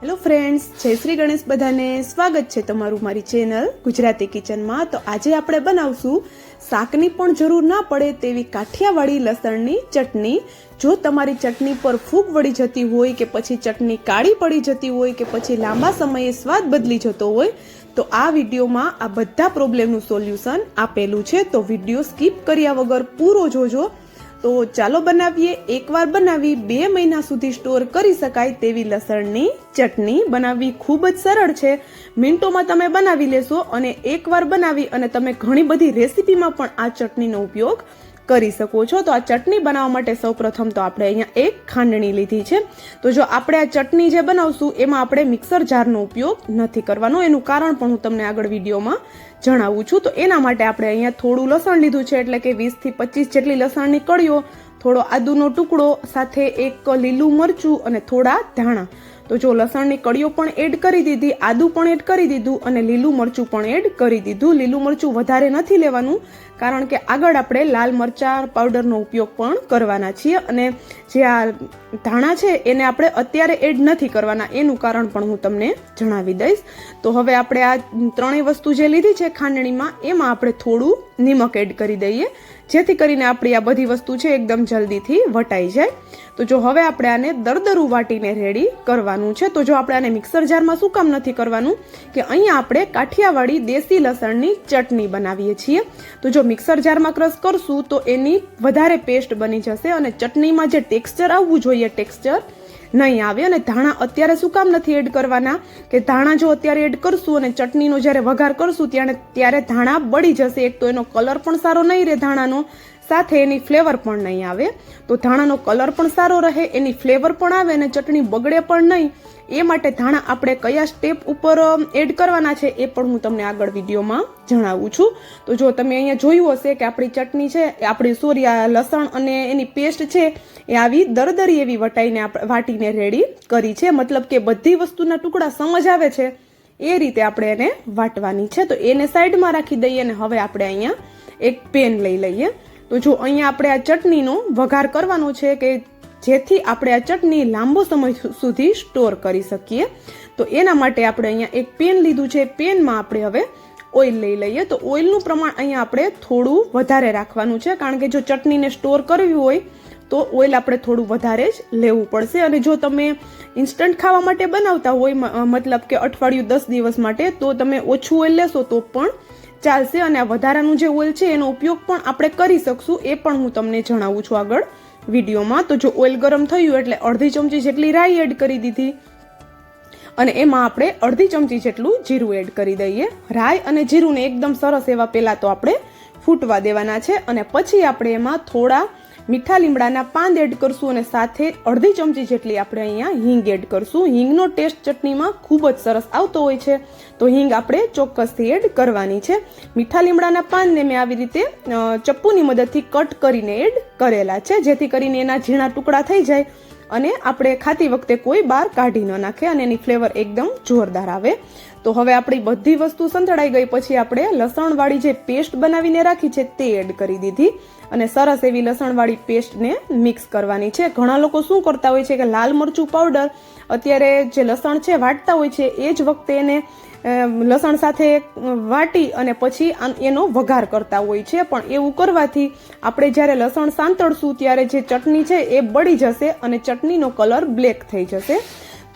Hello friends જય શ્રી ગણેશ બધાને સ્વાગત છે તમારું મારી ચેનલ ગુજરાતી કિચનમાં. તો આજે આપણે બનાવશું શાકની પણ જરૂર ના પડે તેવી કાઠિયાવાડી લસણની ચટણી. જો તમારી ચટણી પર ફૂગ વળી જતી હોય કે પછી ચટણી કાળી પડી જતી હોય કે પછી લાંબા સમયે સ્વાદ બદલી જતો હોય, તો આ વિડીયોમાં આ બધા પ્રોબ્લેમનું સોલ્યુશન આપેલું છે. તો વીડિયો સ્કીપ કર્યા વગર પૂરો જોજો. તો ચાલો બનાવીએ એકવાર બનાવી બે મહિના સુધી સ્ટોર કરી શકાય તેવી લસણની ચટણી. બનાવવી ખૂબ જ સરળ છે. મિનિટોમાં તમે બનાવી લેશો અને એકવાર બનાવી અને તમે ઘણી બધી રેસીપીમાં પણ આ ચટણીનો ઉપયોગ કરી શકો છો. તો આ ચટણી બનાવવા માટે સૌપ્રથમ તો આપણે અહીંયા એક ખાંડણી લીધી છે. તો જો આપણે આ ચટણી જે બનાવશું, એમાં આપણે મિક્સર જારનો ઉપયોગ નથી કરવાનો. એનું કારણ પણ હું તમને આગળ વિડીયોમાં જણાવું છું. તો એના માટે આપણે અહીંયા થોડું લસણ લીધું છે, એટલે કે વીસથી પચીસ જેટલી લસણની કળીઓ થોડો આદુનો ટુકડો, સાથે એક લીલું મરચું અને થોડા ધાણા. તો જો લસણની કળીઓ પણ એડ કરી દીધી, આદું પણ એડ કરી દીધું અને લીલું મરચું પણ એડ કરી દીધું. લીલું મરચું વધારે નથી લેવાનું, કારણ કે આગળ આપણે લાલ મરચા પાવડરનો ઉપયોગ પણ કરવાના છીએ અને જે આ ધાણા છે એને આપણે અત્યારે એડ નથી કરવાના. એનું કારણ પણ હું તમને જણાવી દઈશ. તો હવે આપણે આ ત્રણેય વસ્તુ જે લીધી છે ખાંડણીમાં, એમાં આપણે થોડું નિમક એડ કરી દઈએ. જેથી કરીને આપણી આ બધી વસ્તુ છે એકદમ જલ્દીથી વટાઈ જાય. તો જો હવે આપણે આને દરદરું વાટીને રેડી કરવાનું છે, તો જો આપણે આને મિક્સર જારમાં શું કામ નથી કરવાનું? કે અહીંયા આપણે કાઠિયાવાડી દેશી લસણની ચટણી બનાવીએ છીએ. તો જો મિક્સર જારમાં ક્રશ કરશું, તો એની વધારે પેસ્ટ બની જશે અને ચટણીમાં જે ટેક્સચર આવવું જોઈએ ટેક્સચર નહીં આવે અને ધાણા અત્યારે શું કામ નથી એડ કરવાના? કે ધાણા જો અત્યારે એડ કરશું અને ચટણીનો જ્યારે વઘાર કરશું ત્યારે ત્યારે ધાણા બળી જશે. એક તો એનો કલર પણ સારો નહીં રહે ધાણાનો. સાથે એની ફ્લેવર પણ નહીં આવે. તો ધાણાનો કલર પણ સારો રહે, એની ફ્લેવર પણ આવે અને ચટણી બગડે પણ નહીં. એ માટે ધાણા આપણે કયા સ્ટેપ ઉપર એડ કરવાના છે એ પણ હું તમને આગળ વિડીયોમાં જણાવું છું. તો જો તમે અહીંયા જોયું હશે કે આપણી ચટણી છે આપણી સોરી લસણ અને એની પેસ્ટ છે, એ આવી દરદરી એવી વટાઈને આપણે વાટીને રેડી કરી છે. મતલબ કે બધી વસ્તુના ટુકડા સમજ આવે છે. એ રીતે આપણે એને વાટવાની છે. તો એને સાઈડમાં રાખી દઈએ અને હવે આપણે અહીંયા એક પેન લઈ લઈએ. તો જો અહીંયા આપણે આ ચટણીનો વઘાર કરવાનો છે કે જેથી આપણે આ ચટણી લાંબો સમય સુધી સ્ટોર કરી શકીએ, તો એના માટે આપણે અહીંયા એક પેન લીધું છે. પેનમાં આપણે હવે ઓઇલ લઈ લઈએ. તો ઓઇલનું પ્રમાણ અહીંયા આપણે થોડું વધારે રાખવાનું છે. કારણ કે જો ચટણીને સ્ટોર કરવી હોય, તો ઓઇલ આપણે થોડું વધારે જ લેવું પડશે. અને જો તમે ઇન્સ્ટન્ટ ખાવા માટે બનાવતા હોય મતલબ કે અઠવાડિયું દસ દિવસ માટે, તો તમે ઓછું ઓઇલ લેશો તો પણ ચાલશે અને આ વધારાનું જે ઓઇલ છે એનો ઉપયોગ પણ આપણે કરી શકશું એ પણ હું તમને જણાવું છું આગળ વિડીયોમાં. તો જો ઓઇલ ગરમ થયું એટલે અડધી ચમચી જેટલી રાઈ એડ કરી દીધી. અને એમાં આપણે અડધી ચમચી જેટલું જીરું એડ કરી દઈએ. રાઈ અને જીરુંને એકદમ સરસ એવા પહેલાં તો આપણે ફૂટવા દેવાના છે અને પછી આપણે એમાં થોડા મીઠા લીમડાના પાન એડ કરશું અને સાથે અડધી ચમચી જેટલી આપણે અહીંયા હિંગ એડ કરશું. હિંગનો ટેસ્ટ ચટણીમાં ખૂબ જ સરસ આવતો હોય છે. તો હિંગ આપણે ચોક્કસથી એડ કરવાની છે. મીઠા લીમડાના પાનને મેં આવી રીતે ચપ્પુની મદદથી કટ કરીને એડ કરેલા છે, જેથી કરીને એના ઝીણા ટુકડા થઈ જાય અને આપણે ખાતી વખતે કોઈ બહાર કાઢી ન નાખે અને એની ફ્લેવર એકદમ જોરદાર આવે. તો હવે આપણી બધી વસ્તુ સંતળાઈ ગઈ. પછી આપણે લસણવાળી જે પેસ્ટ બનાવીને રાખી છે તે એડ કરી દીધી. અને સરસ એવી લસણવાળી પેસ્ટને મિક્સ કરવાની છે. ઘણા લોકો શું કરતા હોય છે કે લાલ મરચું પાવડર, અત્યારે જે લસણ છે વાટતા હોય છે, એ જ વખતે એને લસણ સાથે વાટી અને પછી એનો વઘાર કરતા હોય છે. પણ એવું કરવાથી આપણે જ્યારે લસણ સાંતળશું ત્યારે જે ચટણી છે એ બળી જશે અને ચટણીનો કલર બ્લેક થઈ જશે.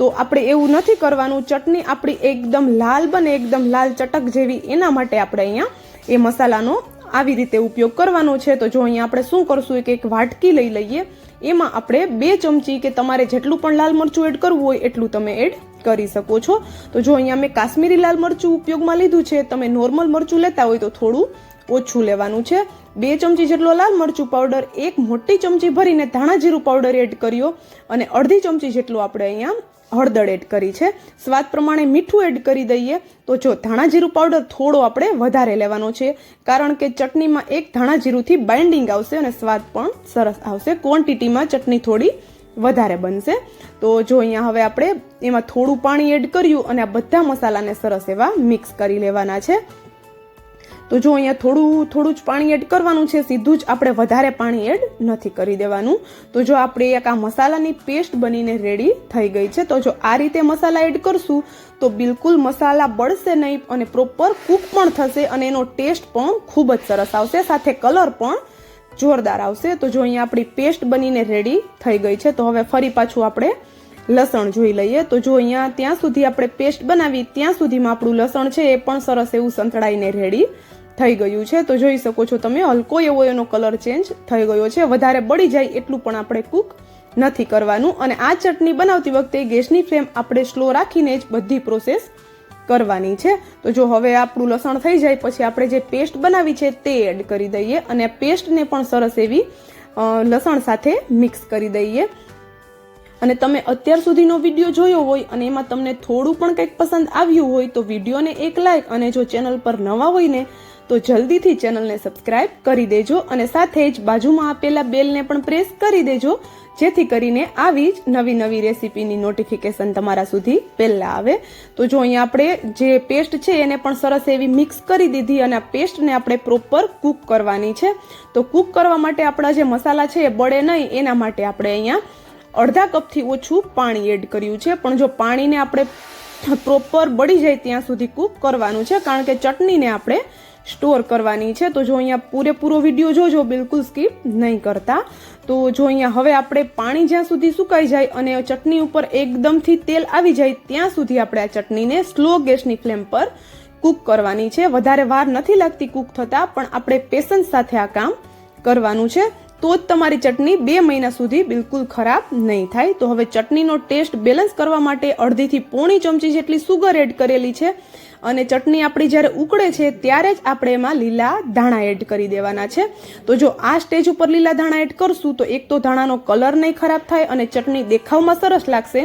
તો આપણે એવું નથી કરવાનું. ચટણી આપણી એકદમ લાલ બને, એકદમ લાલ ચટક જેવી. એના માટે આપણે અહીંયા એ મસાલાનો આવી રીતે ઉપયોગ કરવાનો છે. તો જો અહીંયા આપણે શું કરશું, એક એક વાટકી લઈ લઈએ. એમાં આપણે બે ચમચી કે તમારે જેટલું પણ લાલ મરચું એડ કરવું હોય, એટલું તમે એડ કરી શકો છો. તો જો અહીંયા મેં કાશ્મીરી લાલ મરચું ઉપયોગમાં લીધું છે, તમે નોર્મલ મરચું લેતા હોય તો થોડું ઓછું લેવાનું છે. બે ચમચી જેટલો લાલ મરચું પાવડર, એક મોટી ચમચી ભરીને ધાણા જીરું પાવડર એડ કર્યો. અને અડધી ચમચી જેટલું આપણે અહીંયા હળદર એડ કરી છે. સ્વાદ પ્રમાણે મીઠું એડ કરી દઈએ તો જો ધાણા જીરું પાવડર થોડો આપણે વધારે લેવાનો છે. કારણ કે ચટણીમાં એક ધાણા જીરુંથી બાઇન્ડિંગ આવશે અને સ્વાદ પણ સરસ આવશે. ક્વોન્ટિટીમાં ચટણી થોડી વધારે બનશે. તો જો અહીંયા હવે આપણે એમાં થોડું પાણી એડ કર્યું અને આ બધા મસાલાને સરસ એવા મિક્સ કરી લેવાના છે. તો જો અહીંયા થોડું થોડું જ પાણી એડ કરવાનું છે, સીધું જ આપણે વધારે પાણી એડ નથી કરી દેવાનું. તો જો આપણે એક આ મસાલાની પેસ્ટ બનીને રેડી થઈ ગઈ છે, તો જો આ રીતે મસાલા એડ કરશું, તો બિલકુલ મસાલા બળશે નહીં અને પ્રોપર કૂક પણ થશે અને એનો ટેસ્ટ પણ ખૂબ જ સરસ આવશે, સાથે કલર પણ જોરદાર આવશે. તો જો અહીંયા આપણી પેસ્ટ બનીને રેડી થઈ ગઈ છે, તો હવે ફરી પાછું આપણે લસણ જોઈ લઈએ. તો જો અહીંયા ત્યાં સુધી આપણે પેસ્ટ બનાવી, ત્યાં સુધીમાં આપણું લસણ છે એ પણ સરસ એવું સંતળાઈને રેડી થઈ ગયું છે. તો જોઈ શકો છો તમે હલકો એવો એનો કલર ચેન્જ થઈ ગયો છે. વધારે બળી જાય એટલું પણ આપણે કૂક નથી કરવાનું. અને આ ચટણી બનાવતી વખતે ગેસની ફ્લેમ આપણે સ્લો રાખીને જ બધી પ્રોસેસ કરવાની છે. તો જો હવે આપણું લસણ થઈ જાય, પછી આપણે જે પેસ્ટ બનાવી છે તે એડ કરી દઈએ અને પેસ્ટને પણ સરસ એવી લસણ સાથે મિક્સ કરી દઈએ. અને તમે અત્યાર સુધીનો વીડિયો જોયો હોય અને એમાં તમને થોડું પણ કંઈક પસંદ આવ્યું હોય તો વિડીયોને એક લાઈક અને જો ચેનલ પર નવા હોય ને તો જલ્દીથી ચેનલને સબસ્ક્રાઇબ કરી દેજો અને સાથે જ બાજુમાં આપેલા બેલને પણ પ્રેસ કરી દેજો, જેથી કરીને આવી જ નવી નવી રેસીપીની નોટિફિકેશન તમારા સુધી પહેલાં આવે. તો જો અહીંયા આપણે જે પેસ્ટ છે એને પણ સરસ એવી મિક્સ કરી દીધી અને આ પેસ્ટને આપણે પ્રોપર કૂક કરવાની છે. તો કૂક કરવા માટે આપણા જે મસાલા છે એ બળે નહીં, એના માટે આપણે અહીંયા અડધા કપથી ઓછું પાણી એડ કર્યું છે. પણ જો પાણીને આપણે પ્રોપર બળી જાય ત્યાં સુધી કૂક કરવાનું છે, કારણ કે ચટણીને આપણે સ્ટોર કરવાની છે. તો જો અહીંયા પૂરેપૂરો વીડિયો જોજો, બિલકુલ સ્કીપ નહીં કરતા. તો જો અહીંયા હવે આપણે પાણી જ્યાં સુધી સુકાઈ જાય અને ચટણી ઉપર એકદમથી તેલ આવી જાય, ત્યાં સુધી આપણે આ ચટણીને સ્લો ગેસની ફ્લેમ પર કૂક કરવાની છે. વધારે વાર નથી લાગતી કૂક થતાં, પણ આપણે પેશન્સ સાથે આ કામ કરવાનું છે. તો જ તમારી ચટણી બે મહિના સુધી બિલકુલ ખરાબ નહીં થાય. તો હવે ચટણીનો ટેસ્ટ બેલેન્સ કરવા માટે અડધીથી પોણી ચમચી જેટલી સુગર એડ કરેલી છે. અને ચટણી આપણી જ્યારે ઉકળે છે, ત્યારે જ આપણે એમાં લીલા ધાણા એડ કરી દેવાના છે. તો જો આ સ્ટેજ ઉપર લીલા ધાણા એડ કરશું, તો એક તો ધાણાનો કલર નહીં ખરાબ થાય અને ચટણી દેખાવમાં સરસ લાગશે.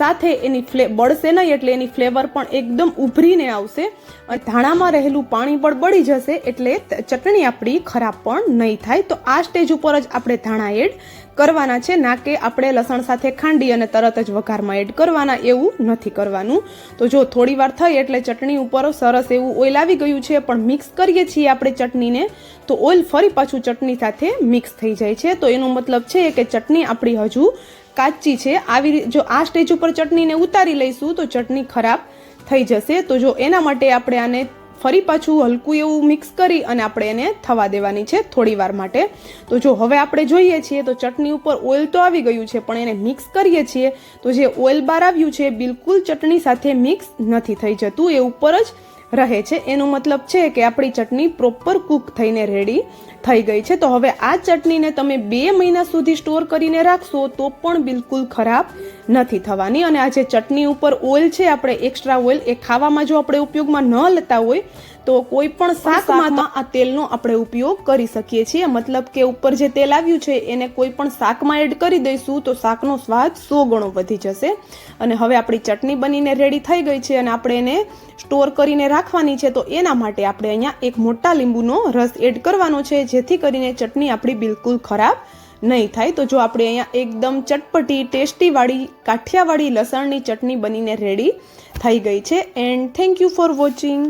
સાથે એની ફ્લે બળશે નહીં એટલે એની ફ્લેવર પણ એકદમ ઉભરીને આવશે. અને ધાણામાં રહેલું પાણી પણ બળી જશે એટલે ચટણી આપણી ખરાબ પણ નહીં થાય. તો આ સ્ટેજ ઉપર જ આપણે ધાણા એડ કરવાના છે. ના કે આપણે લસણ સાથે ખાંડી અને તરત જ વઘારમાં એડ કરવાના, એવું નથી કરવાનું. તો જો થોડી વાર થઈ એટલે ચટણી ઉપર સરસ એવું ઓઇલ આવી ગયું છે, પણ મિક્સ કરીએ છીએ આપણે ચટણીને, તો ઓઇલ ફરી પાછું ચટણી સાથે મિક્સ થઈ જાય છે. તો એનો મતલબ છે કે ચટણી આપણી હજુ કાચી છે. આવી જો આ સ્ટેજ ઉપર ચટણીને ઉતારી લઈશું તો ચટણી ખરાબ થઈ જશે. તો જો એના માટે આપણે આને ફરી પાછું હલકું એવું મિક્સ કરી અને આપણે એને થવા દેવાની છે થોડી વાર માટે. તો જો હવે આપણે જોઈએ છીએ તો ચટણી ઉપર ઓઇલ તો આવી ગયું છે, પણ એને મિક્સ કરીએ છીએ તો જે ઓઇલ બહાર આવ્યું છે બિલકુલ ચટણી સાથે મિક્સ નથી થઈ જતું. એ ઉપર જ રહે છે. એનો મતલબ છે કે આપણી ચટણી પ્રોપર કૂક થઈને રેડી થઈ ગઈ છે. તો હવે આ ચટણીને તમે બે મહિના સુધી સ્ટોર કરીને રાખશો તો પણ બિલકુલ ખરાબ નથી થવાની. અને આ જે ચટણી ઉપર ઓઇલ છે, આપણે એક્સ્ટ્રા ઓઇલ એ ખાવામાં જો આપણે ઉપયોગમાં ન લેતા હોય તો કોઈ પણ શાકમાં આ તેલનો આપણે ઉપયોગ કરી શકીએ છીએ. મતલબ કે ઉપર જે તેલ આવ્યું છે એને કોઈ પણ શાકમાં એડ કરી દઈશું તો શાકનો સ્વાદ સો ગણો વધી જશે. અને હવે આપણી ચટણી બનીને રેડી થઈ ગઈ છે અને આપણે એને સ્ટોર કરીને રાખવાની છે તો એના માટે આપણે અહીંયા એક મોટા લીંબુનો રસ એડ કરવાનો છે જેથી કરીને ચટણી આપણી બિલકુલ ખરાબ નહીં થાય. તો જો આપણે અહીંયા એકદમ ચટપટી ટેસ્ટીવાળી કાઠિયાવાડી લસણની ચટણી બનીને રેડી થઈ ગઈ છે. And thank you for watching